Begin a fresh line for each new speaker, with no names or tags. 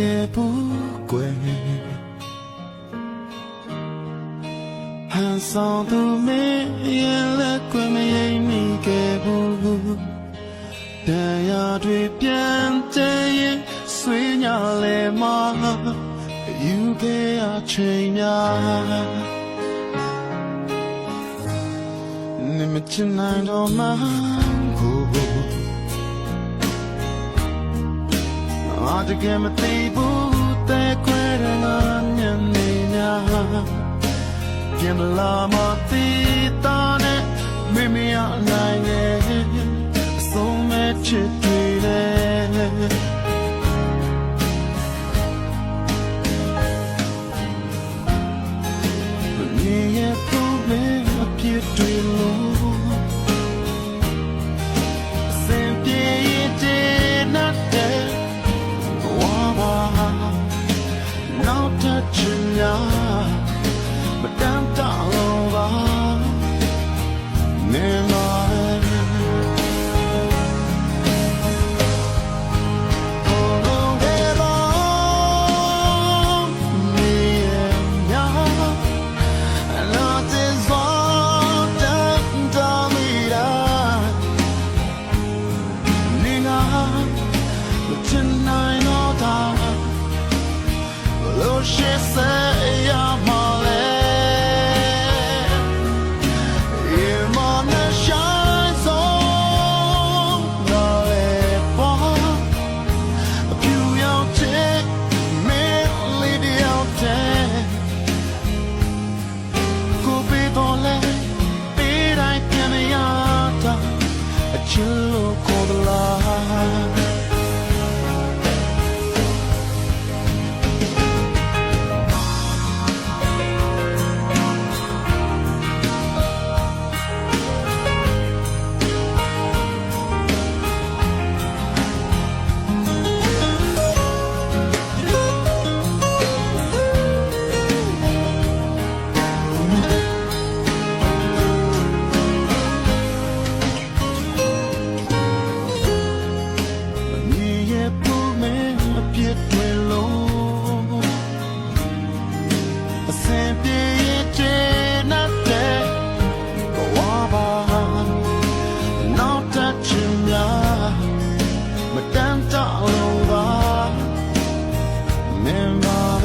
ခဲ့ဘူးကွယ်ဟန်ဆောင်သူမင်းရဲ့လက်ကွယ်မရိပ်မိခဲ့ဘူးတရားတွေပြန်တည်ရင် တကယ်မသိဘူးတဲခွဲတဲ့ငါညနေနာပြန်လာမသိတာနဲ့မိမိအနိုင်ငယ်ဆုံးမဲ့ချစ်တွေလည်း you look all the tomorrow.